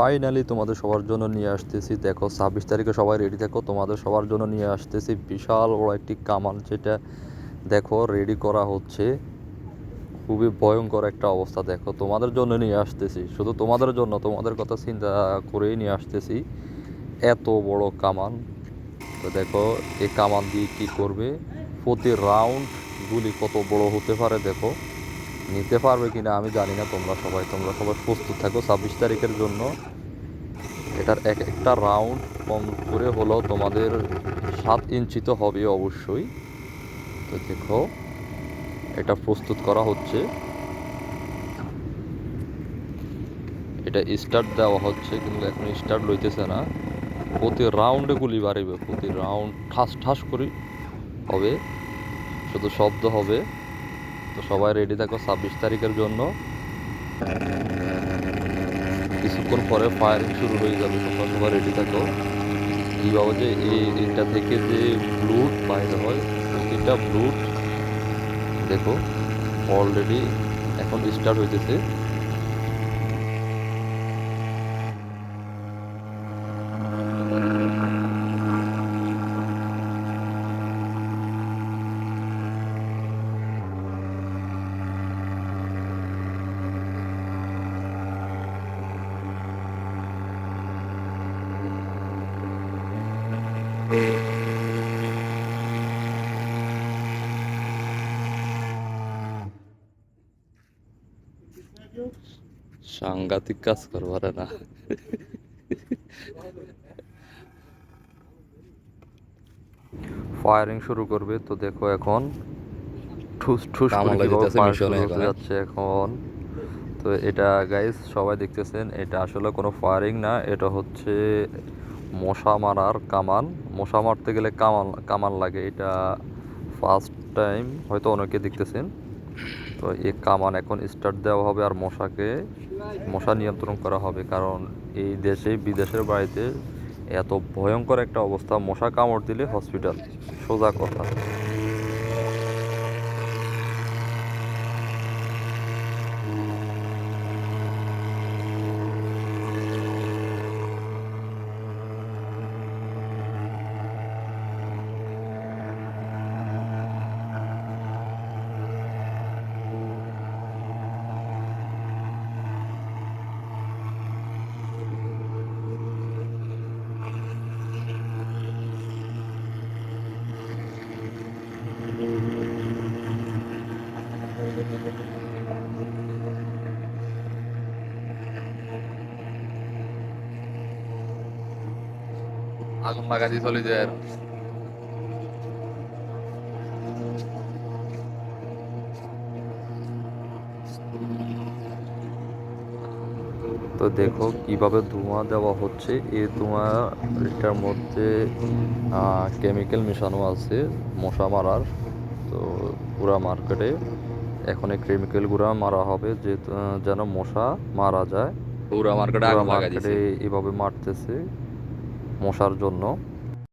Finally তোমাদের সবার জন্য নিয়ে আসতেছি। দেখো, ছাব্বিশ তারিখে সবাই রেডি থাকো তোমাদের সবার জন্য নিয়ে আসতেছি বিশাল বড় একটি কামান যেটা দেখো রেডি করা হচ্ছে। খুবই ভয়ঙ্কর একটা অবস্থা, দেখো, তোমাদের জন্য নিয়ে আসতেছি। শুধু তোমাদের জন্য, তোমাদের কথা চিন্তা করেই নিয়ে আসতেছি। এত বড় কামান তো দেখো, এই কামান দিয়ে কী করবে? প্রতি রাউন্ড গুলি কত বড় হতে পারে, দেখো। নিতে পারবে কি না আমি জানি না, তোমরা সবাই তোমরা সবাই প্রস্তুত থাকো। ছাব্বিশ তারিখের জন্য এটার এক, একটা রাউন্ড কম করে হলো তোমাদের সাত ইঞ্চি তো হবে অবশ্যই। তো দেখো, এটা প্রস্তুত করা হচ্ছে। এটা স্টার্ট দেওয়া হচ্ছে, কিন্তু এখন স্টার্ট লইতেছে না। প্রতি রাউন্ডে গুলি বাড়িবে, প্রতি রাউন্ড ঠাস ঠাস করে হবে, শুধু শব্দ হবে। তো সবাই রেডি থাকো ছাব্বিশ তারিখের জন্য। কিছুক্ষণ পরে ফায়ারিং শুরু হয়ে যাবে, তোমরা সবাই রেডি থাকো। কীভাবে যে এই এটা থেকে যে ব্লুট বাইরে হয়, প্রতিটা ব্লুট দেখো অলরেডি এখন স্টার্ট হইতেছে। সাংঘাতিক কাজ করবার না ফায়ারিং শুরু করবে তো দেখো এখন ঠুস ঠুস। যাচ্ছে এখন তো এটা গাইস সবাই দেখতেছেন এটা আসলে কোনো ফায়ারিং না এটা হচ্ছে মশা মারার কামান মশা মারতে গেলে কামাল কামাল লাগে, এটা ফার্স্ট টাইম হয়তো অনেকে দেখতেছেন। তো এই কামান এখন স্টার্ট দেওয়া হবে আর মশাকে, মশা নিয়ন্ত্রণ করা হবে, কারণ এই দেশে, বিদেশের বাড়িতে এত ভয়ঙ্কর একটা অবস্থা। মশা কামড় দিলে হসপিটাল সোজা কথা। তো দেখো কীভাবে ধোঁয়া দেওয়া হচ্ছে। এই ধোঁয়া এটার মধ্যে কেমিক্যাল মেশানো আছে মশা মারার। তো পুরা মার্কেটে এখন এই কেমিক্যাল গুড়া মারা হবে যে যেন মশা মারা যায়। পুরো মার্কেটে এভাবে মারতেছে মশার জন্য।